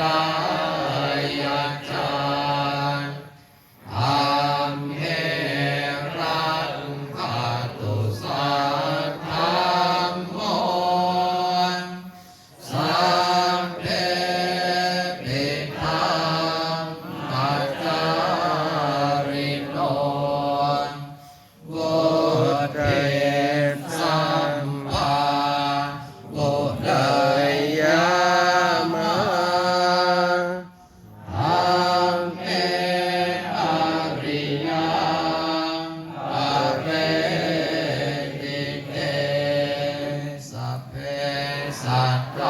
กา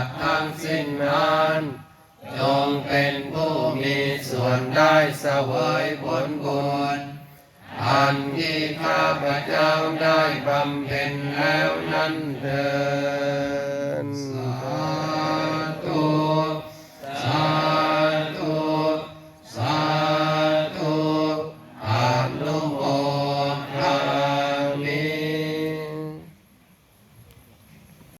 ตว์ทั้งสิ้นนั้นจงเป็นผู้มีส่วนได้เสวยผลบุญอันที่ข้าพระเจ้าได้บำเพ็ญแล้วนั่นเถิด